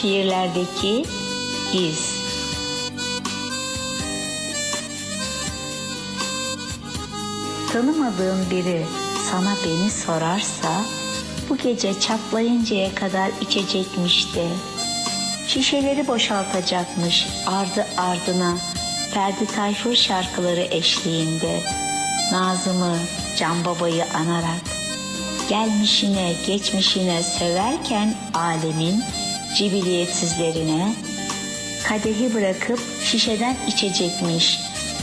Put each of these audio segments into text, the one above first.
Şiirlerdeki giz. Tanımadığın biri sana beni sorarsa bu gece çatlayıncaya kadar içecekmiş de. Şişeleri boşaltacakmış ardı ardına Ferdi Tayfur şarkıları eşliğinde. Nazım'ı, Can Baba'yı anarak gelmişine geçmişine söverken alemin cibiliyetsizlerine kadehi bırakıp şişeden içecekmiş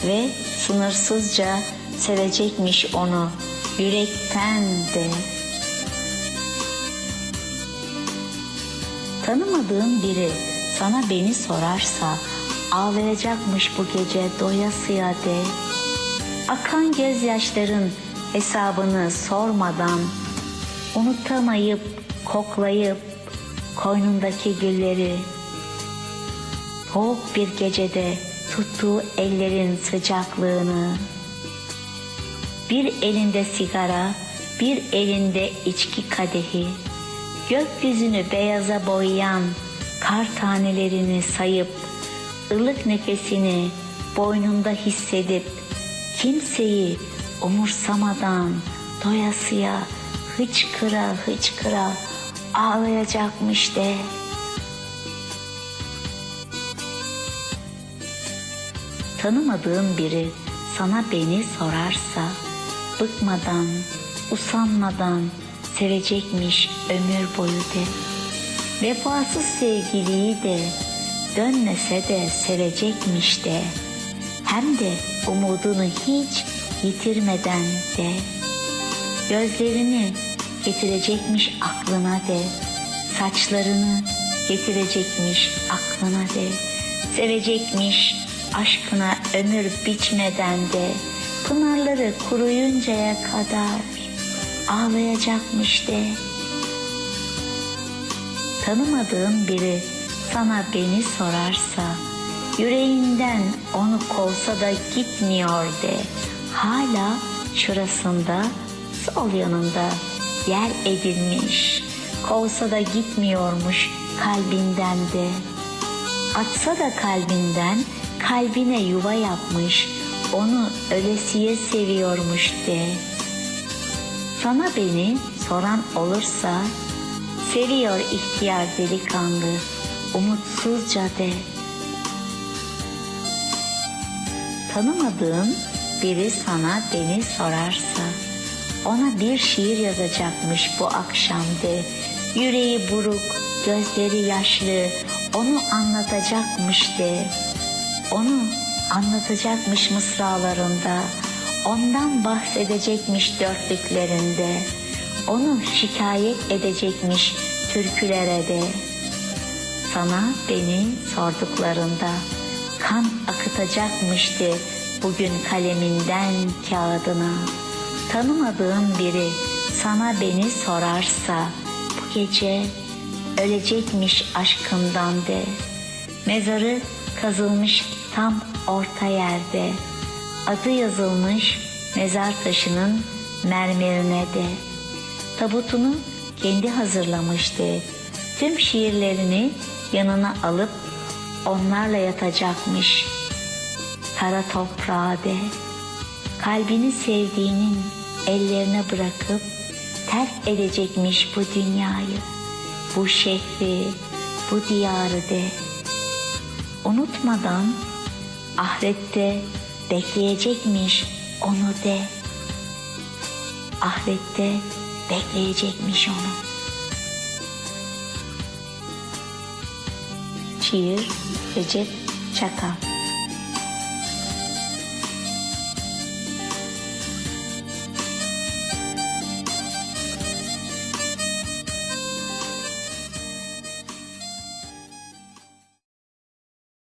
ve sınırsızca sevecekmiş onu yürekten de. Tanımadığın biri sana beni sorarsa ağlayacakmış bu gece doyasıya de. Akan gözyaşların hesabını sormadan unutamayıp koklayıp koynundaki gülleri. Soğuk bir gecede tuttuğu ellerin sıcaklığını. Bir elinde sigara bir elinde içki kadehi. Gökyüzünü beyaza boyayan kar tanelerini sayıp ılık nefesini boynunda hissedip kimseyi umursamadan doyasıya hıçkıra hıçkıra ağlayacakmış de. Tanımadığın biri sana beni sorarsa bıkmadan, usanmadan sevecekmiş ömür boyu de. Vefasız sevgiliyi de dönmese de sevecekmiş de. Hem de umudunu hiç yitirmeden de. Gözlerini getirecekmiş aklına de. Saçlarını getirecekmiş aklına de. Sevecekmiş aşkına ömür biçmeden de. Pınarları kuruyuncaya kadar ağlayacakmış de. Tanımadığın biri sana beni sorarsa, yüreğinden onu kovsa da gitmiyor de. Hala şurasında, sol yanında yer edilmiş. Kovsa da gitmiyormuş kalbinden de. Atsa da kalbinden kalbine yuva yapmış. Onu ölesiye seviyormuş de. Sana beni soran olursa seviyor ihtiyar delikanlı umutsuzca de. Tanımadığın biri sana beni sorarsa ona bir şiir yazacakmış bu akşam de. Yüreği buruk, gözleri yaşlı, onu anlatacakmış de. Onu anlatacakmış mısralarında, ondan bahsedecekmiş dörtlüklerinde, onu şikayet edecekmiş türkülere de. Sana beni sorduklarında kan akıtacakmıştı bugün kaleminden kağıdına. Tanımadığın biri sana beni sorarsa bu gece ölecekmiş aşkından de. Mezarı kazılmış tam orta yerde. Adı yazılmış mezar taşının mermerine de. Tabutunu kendi hazırlamıştı. Tüm şiirlerini yanına alıp onlarla yatacakmış. Kara toprağa de. Kalbini sevdiğinin ellerine bırakıp terk edecekmiş bu dünyayı, bu şehri, bu diyarı de. Unutmadan ahirette bekleyecekmiş onu de. Ahirette bekleyecekmiş onu. Şiir Recep Çakal